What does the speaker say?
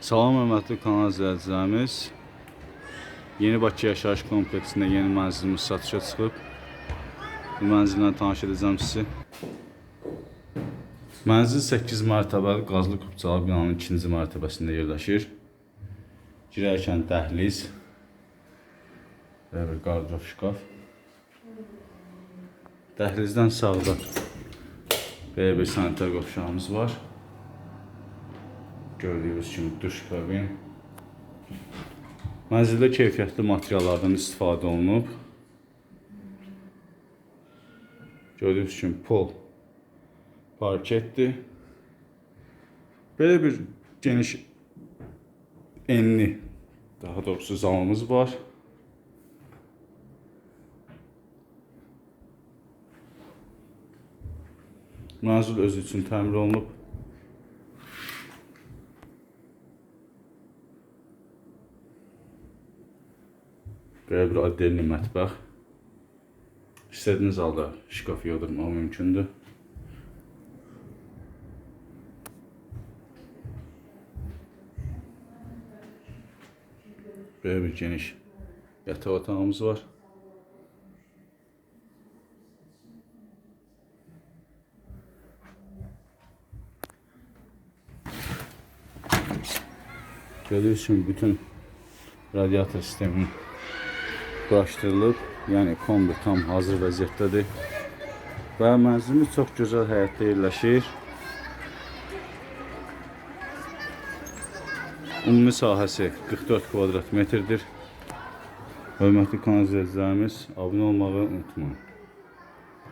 Salam hörmətli kanal izləyicilərimiz. Yeni Bakı yaşayış kompleksində yeni mənzilimiz satışa çıxıb. Bu mənzillə tanış edəcəm sizi. Mənzil 8 mərtəbəli qazlı qubcalı binanın ikinci mərtəbəsində yerləşir. Girərkən dəhliz və bir qardırop şkaf. Dəhlizdən sağda belə bir sanitar qovşağımız var. Gördüyünüz kimi duş kabin. Mənzildə keyfiyyətli materiallardan istifadə olunub. Gördüyünüz kimi pol parketdir. Belə bir geniş enli, daha doğrusu zalımız var. Mənzil özü üçün təmir olunub. Belə bir addelli mətbəx. İstədiyiniz halda şkaf yığdırmaq mümkündür. Böyle bir geniş yatak otağımız var. Gibi bütün radyatör sistemi quraşdırılıb. Yəni kombi tam hazır vəziyyətdədir. Və mənzilimiz çox gözəl həyətdə yerləşir. Ümumi sahəsi 44 kvadrat metrdir. Hörmətli kanal izləyicilərimiz, abunə olmağı unutmayın.